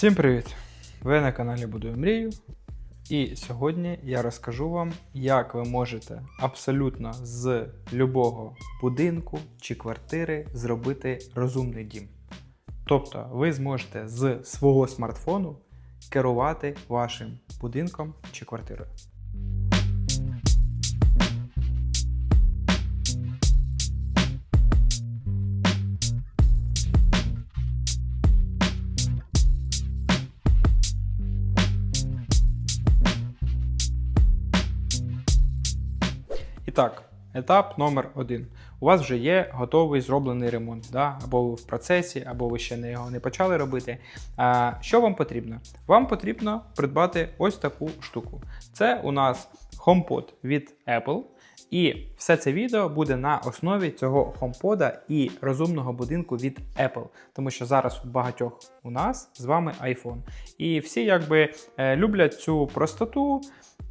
Всім привіт! Ви на каналі Будую Мрію. І сьогодні я розкажу вам, як ви можете абсолютно з любого будинку чи квартири зробити розумний дім. Тобто ви зможете з свого смартфону керувати вашим будинком чи квартирою. Так, етап номер один. У вас вже є готовий зроблений ремонт, да? або ви в процесі, або ви ще не його не почали робити. А, що вам потрібно? Вам потрібно придбати ось таку штуку. Це у нас HomePod від Apple. І все це відео буде на основі цього HomePod і розумного будинку від Apple, тому що зараз у багатьох у нас з вами iPhone. І всі якби е, люблять цю простоту.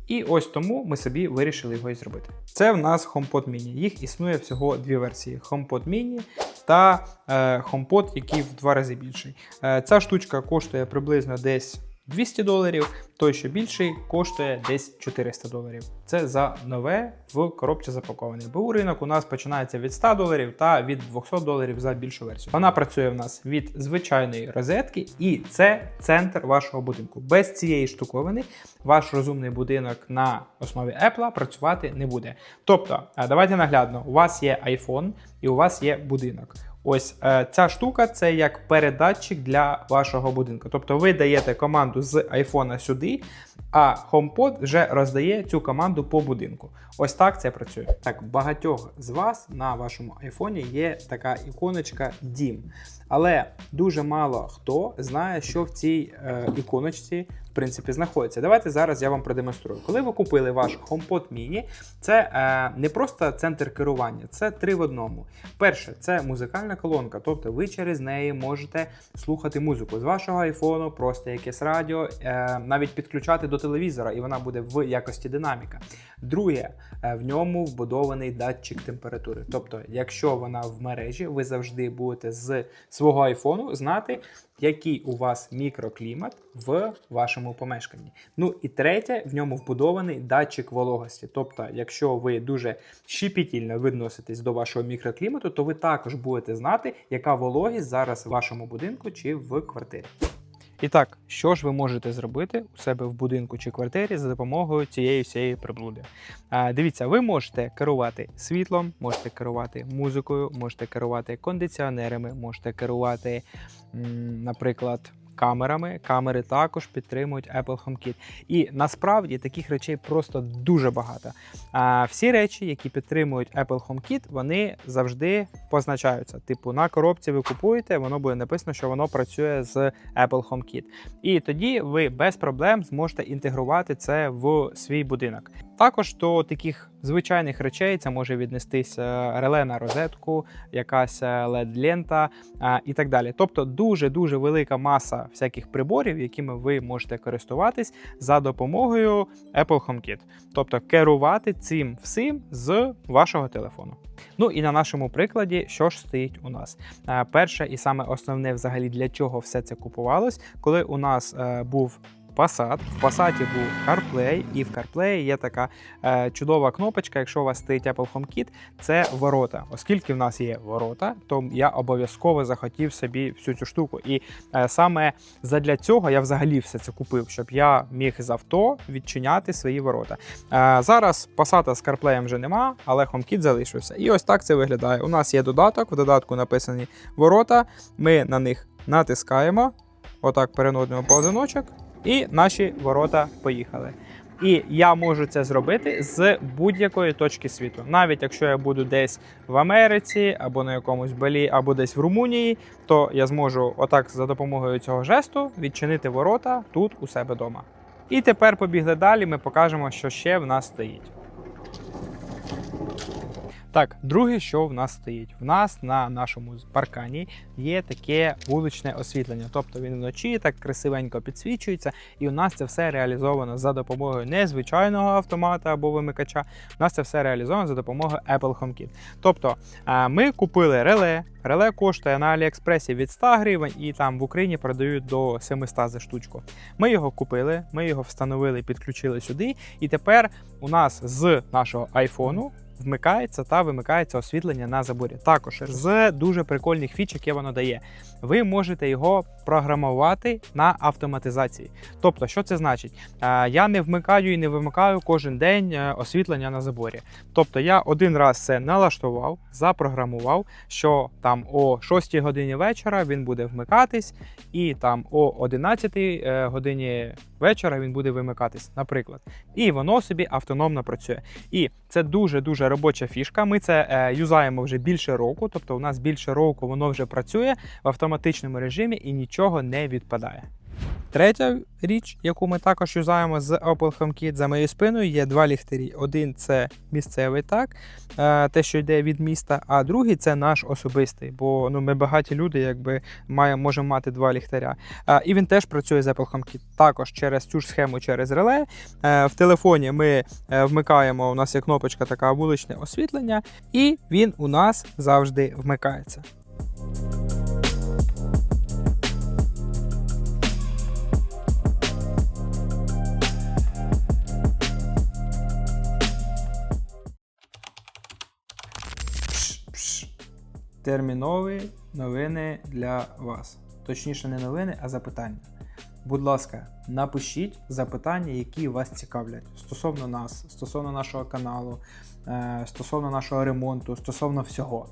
І ось тому ми собі вирішили його і зробити. Це в нас HomePod Mini. Їх існує всього дві версії: HomePod Mini та е, HomePod, який в два рази більший. Е, ця штучка коштує приблизно десь 200 доларів, той, що більший, коштує десь 400 доларів. Це за нове в коробці запаковане. БУ ринок у нас починається від 100 доларів та від 200 доларів за більшу версію. Вона працює в нас від звичайної розетки, і це центр вашого будинку. Без цієї штуковини ваш розумний будинок на основі Apple працювати не буде. Тобто, давайте наглядно: у вас є iPhone і у вас є будинок. Ось е, ця штука це як передатчик для вашого будинку. Тобто ви даєте команду з iPhone сюди, а HomePod вже роздає цю команду по будинку. Ось так це працює. Так, багатьох з вас на вашому айфоні є така іконочка Дім. Але дуже мало хто знає, що в цій е, іконочці принципі знаходиться. Давайте зараз я вам продемонструю. Коли ви купили ваш HomePod Mini, це е, не просто центр керування, це три в одному. Перше, це музикальна колонка, тобто ви через неї можете слухати музику з вашого айфону, просто якесь радіо, е, навіть підключати до телевізора, і вона буде в якості динаміка. Друге, е, в ньому вбудований датчик температури. Тобто, якщо вона в мережі, ви завжди будете з свого айфону знати, який у вас мікроклімат в вашому помешканні. Ну і третє, в ньому вбудований датчик вологості. Тобто, якщо ви дуже щепетільно відноситесь до вашого мікроклімату, то ви також будете знати, яка вологість зараз в вашому будинку чи в квартирі. І так, що ж ви можете зробити у себе в будинку чи квартирі за допомогою цієї всієї приблуди? А, дивіться, ви можете керувати світлом, можете керувати музикою, можете керувати кондиціонерами, можете керувати, наприклад. Камерами, камери також підтримують Apple HomeKit. І насправді таких речей просто дуже багато. А всі речі, які підтримують Apple HomeKit, вони завжди позначаються. Типу, на коробці ви купуєте, воно буде написано, що воно працює з Apple HomeKit. І тоді ви без проблем зможете інтегрувати це в свій будинок. Також до таких звичайних речей це може віднестися реле на розетку, якась LED-лента і так далі. Тобто дуже дуже велика маса всяких приборів, якими ви можете користуватись за допомогою Apple HomeKit. Тобто керувати цим всім з вашого телефону. Ну і на нашому прикладі, що ж стоїть у нас? Е, Перше і саме основне, взагалі, для чого все це купувалось, коли у нас е, був Passat. В Passat був CarPlay, і в CarPlay є така е, чудова кнопочка, якщо у вас стоїть Apple HomeKit, це ворота. Оскільки в нас є ворота, то я обов'язково захотів собі всю цю штуку. І е, саме задля цього я взагалі все це купив, щоб я міг з авто відчиняти свої ворота. Е, зараз Passat з CarPlay вже нема, але HomeKit залишився. І ось так це виглядає. У нас є додаток, в додатку написані ворота. Ми на них натискаємо, отак переносимо поодиночок. І наші ворота поїхали. І я можу це зробити з будь-якої точки світу. Навіть якщо я буду десь в Америці, або на якомусь балі, або десь в Румунії, то я зможу отак за допомогою цього жесту відчинити ворота тут у себе вдома. І тепер побігли далі. Ми покажемо, що ще в нас стоїть. Так, друге, що в нас стоїть? В нас на нашому паркані є таке вуличне освітлення. Тобто він вночі так красивенько підсвічується, і у нас це все реалізовано за допомогою не звичайного автомата або вимикача. У нас це все реалізовано за допомогою Apple HomeKit. Тобто е, ми купили реле. Реле коштує на Аліекспресі від 100 гривень, і там в Україні продають до 700 за штучку. Ми його купили, ми його встановили, підключили сюди, і тепер у нас з нашого айфону вмикається та вимикається освітлення на заборі. Також з дуже прикольних фіч, яке воно дає. Ви можете його програмувати на автоматизації. Тобто, що це значить? Я не вмикаю і не вимикаю кожен день е, освітлення на заборі. Тобто я один раз це налаштував, запрограмував, що там о 6 годині вечора він буде вмикатись, і там о 11 е, годині вечора він буде вимикатись, наприклад. І воно собі автономно працює. І це дуже дуже робоча фішка. Ми це е, юзаємо вже більше року, тобто у нас більше року воно вже працює в автоматичному режимі і нічого не відпадає. Третя річ, яку ми також юзаємо з Apple HomeKit за моєю спиною, є два ліхтарі. Один це місцевий так, е, те, що йде від міста, а другий це наш особистий, бо ну, ми багаті люди, якби маємо, можемо мати два ліхтаря. Е, І він теж працює з Apple HomeKit. Також через цю ж схему через реле. Е, В телефоні ми вмикаємо, у нас є кнопочка така вуличне освітлення, і він у нас завжди вмикається. Термінові новини для вас. Точніше, не новини, а запитання. Будь ласка, напишіть запитання, які вас цікавлять стосовно нас, стосовно нашого каналу, е, стосовно нашого ремонту, стосовно всього.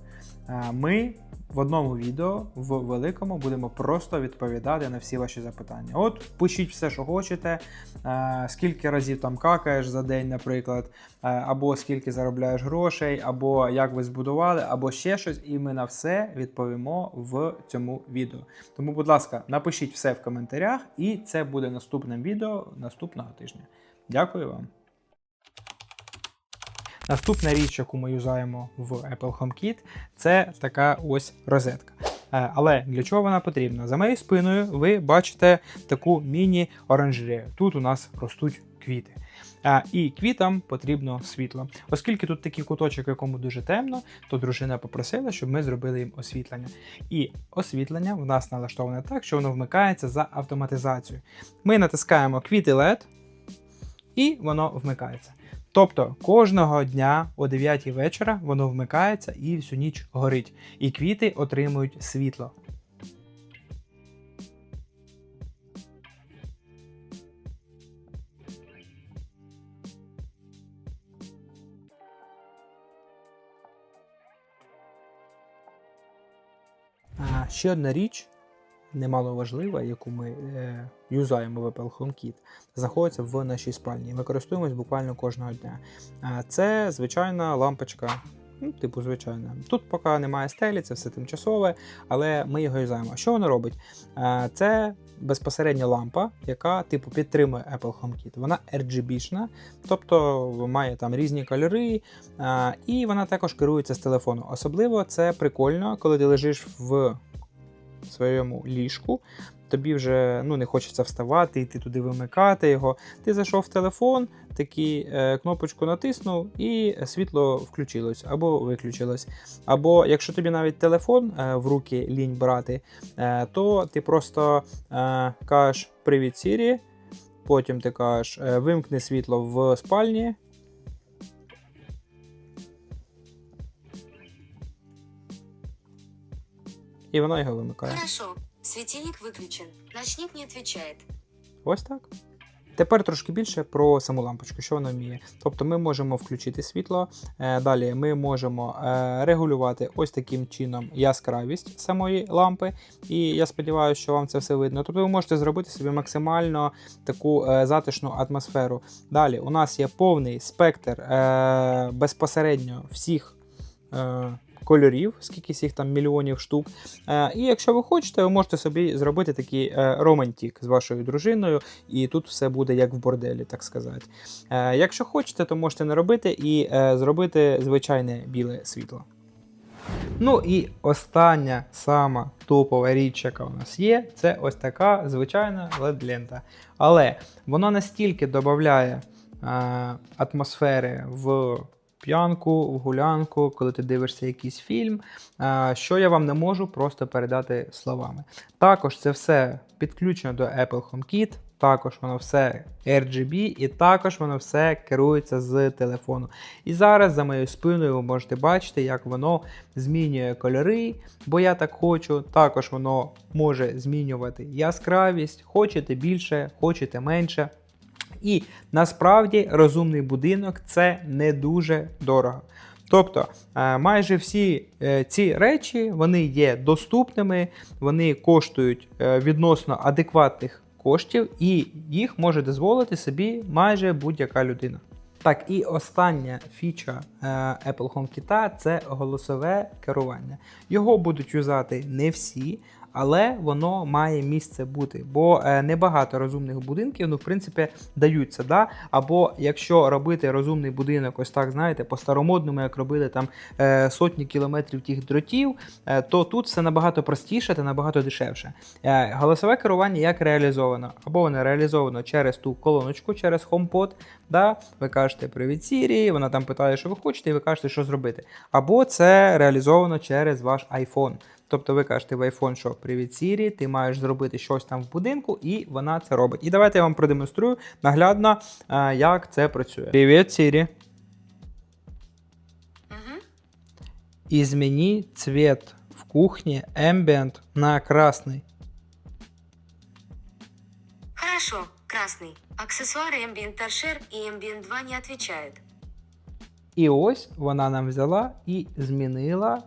Е, Ми в одному відео в великому будемо просто відповідати на всі ваші запитання. От пишіть все, що хочете, е, скільки разів там какаєш за день, наприклад, е, або скільки заробляєш грошей, або як ви збудували, або ще щось, і ми на все відповімо в цьому відео. Тому, будь ласка, напишіть все в коментарях, і це буде наступним відео наступного тижня. Дякую вам. Наступна річ, яку ми юзаємо в Apple HomeKit, це така ось розетка. Е, Але для чого вона потрібна? За моєю спиною ви бачите таку міні-оранжерею. Тут у нас ростуть квіти. А, і квітам потрібно світло. Оскільки тут такий куточок, якому дуже темно, то дружина попросила, щоб ми зробили їм освітлення. І освітлення в нас налаштоване так, що воно вмикається за автоматизацією. Ми натискаємо квіти LED, і воно вмикається. Тобто кожного дня о 9 вечора воно вмикається і всю ніч горить. І квіти отримують світло. А, ще одна річ, немало важлива, яку ми е, юзаємо в Apple HomeKit, знаходиться в нашій спальні. Ми користуємось буквально кожного дня. Це звичайна лампочка. Ну, типу, звичайна. Тут поки немає стелі, це все тимчасове, але ми його юзаємо. Що воно робить? Це безпосередньо лампа, яка типу підтримує Apple HomeKit. Вона RGB-шна, тобто має там різні кольори, і вона також керується з телефону. Особливо це прикольно, коли ти лежиш в своєму ліжку. Тобі вже ну, не хочеться вставати, йти туди вимикати його. Ти зайшов в телефон, такі е, кнопочку натиснув, і світло включилось або виключилось. Або якщо тобі навіть телефон е, в руки лінь брати, е, то ти просто е, кажеш Привіт, Siri, потім ти кажеш е, вимкни світло в спальні. І воно його вимикає. Хорошо. Светильник выключен. Ночник не отвечает. Ось так. Тепер трошки більше про саму лампочку, що вона вміє. Тобто ми можемо включити світло. е, Далі ми можемо е, регулювати ось таким чином яскравість самої лампи. І я сподіваюся, що вам це все видно. Тобто ви можете зробити собі максимально таку е, затишну атмосферу. Далі у нас є повний спектр безпосередньо всіх. Кольорів, скільки їх там мільйонів штук. Е, і якщо ви хочете, ви можете собі зробити такий е, романтик з вашою дружиною, і тут все буде як в борделі, так сказати. Е, якщо хочете, то можете не робити і зробити звичайне біле світло. Ну і остання сама топова річ, яка у нас є, це ось така звичайна LED-лента. Але вона настільки додає атмосфери в п'янку, в гулянку, коли ти дивишся якийсь фільм, що я вам не можу просто передати словами. Також це все підключено до Apple HomeKit. Також воно все RGB, і також воно все керується з телефону. І зараз за моєю спиною ви можете бачити, як воно змінює кольори, бо я так хочу. Також воно може змінювати яскравість, хочете більше, хочете менше. І насправді розумний будинок це не дуже дорого. Тобто е, майже всі е, ці речі вони є доступними, вони коштують е, відносно адекватних коштів, і їх може дозволити собі майже будь-яка людина. Так, і остання фіча Apple HomeKit – це голосове керування. Його будуть юзати не всі, але воно має місце бути, бо е, небагато розумних будинків, ну, в принципі, даються. Да? Або якщо робити розумний будинок, ось так, знаєте, по-старомодному, як робили там е, сотні кілометрів тих дротів, е, то тут все набагато простіше та набагато дешевше. Голосове керування як реалізовано? Або воно реалізовано через ту колоночку, через HomePod, да? ви кажете привіт Siri, вона там питає, що ви хочете, і ви кажете, що зробити. Або це реалізовано через ваш iPhone. Тобто ви кажете в iPhone, що привіт Siri, ти маєш зробити щось там в будинку, і вона це робить. І давайте я вам продемонструю наглядно, е, як це працює. Привіт, Siri. Угу. Измени цвет в кухне Ambient на красный. Хорошо, красный. Аксессуары Ambient Torshare и Ambient 2 не отвечают. І ось вона нам взяла і змінила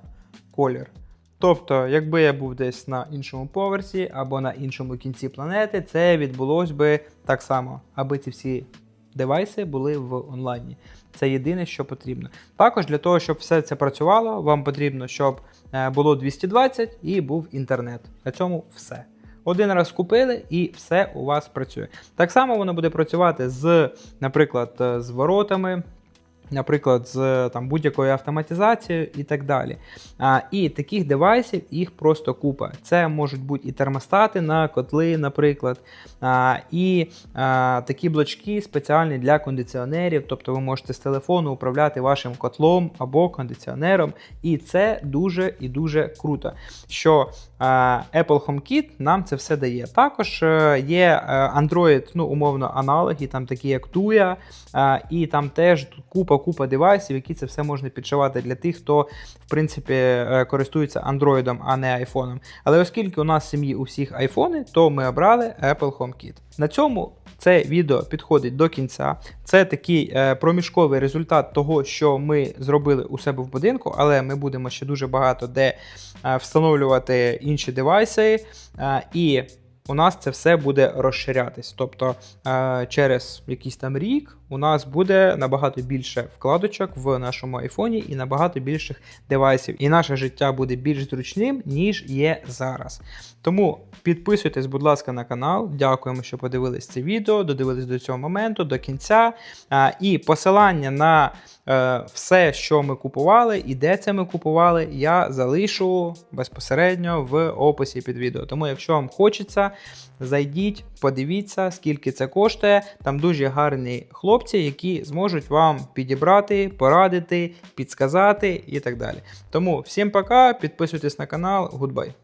колір. Тобто, якби я був десь на іншому поверсі або на іншому кінці планети, це відбулось би так само, аби ці всі девайси були в онлайні. Це єдине, що потрібно. Також для того, щоб все це працювало, вам потрібно, щоб е, було 220 і був інтернет. На цьому все. Один раз купили і все у вас працює. Так само воно буде працювати з, наприклад, е, з воротами, наприклад, з там, будь-якою автоматизацією і так далі. А, і таких девайсів їх просто купа. Це можуть бути і термостати на котли, наприклад, а, і а, такі блочки спеціальні для кондиціонерів. Тобто ви можете з телефону управляти вашим котлом або кондиціонером. І це дуже і дуже круто. Що а, Apple HomeKit нам це все дає. Також е, є е, Android, ну, умовно, аналоги, там такі як Tuya, а, і там теж купа купа девайсів, які це все можна підшивати для тих, хто в принципі е, користується Android, а не iPhone. Але оскільки у нас в сім'ї у всіх айфони, то ми обрали Apple HomeKit. На цьому це відео підходить до кінця. Це такий е, проміжковий результат того, що ми зробили у себе в будинку, але ми будемо ще дуже багато де е, встановлювати інші девайси. І у нас це все буде розширятись. Тобто через якийсь там рік у нас буде набагато більше вкладочок в нашому айфоні і набагато більших девайсів. І наше життя буде більш зручним, ніж є зараз. Тому підписуйтесь, будь ласка, на канал. Дякуємо, що подивились це відео, додивились до цього моменту, до кінця. І посилання на е, все, що ми купували і де це ми купували, я залишу безпосередньо в описі під відео. Тому, якщо вам хочеться, зайдіть, подивіться, скільки це коштує. Там дуже гарні хлопці, які зможуть вам підібрати, порадити, підсказати і так далі. Тому всім пока, підписуйтесь на канал, гудбай.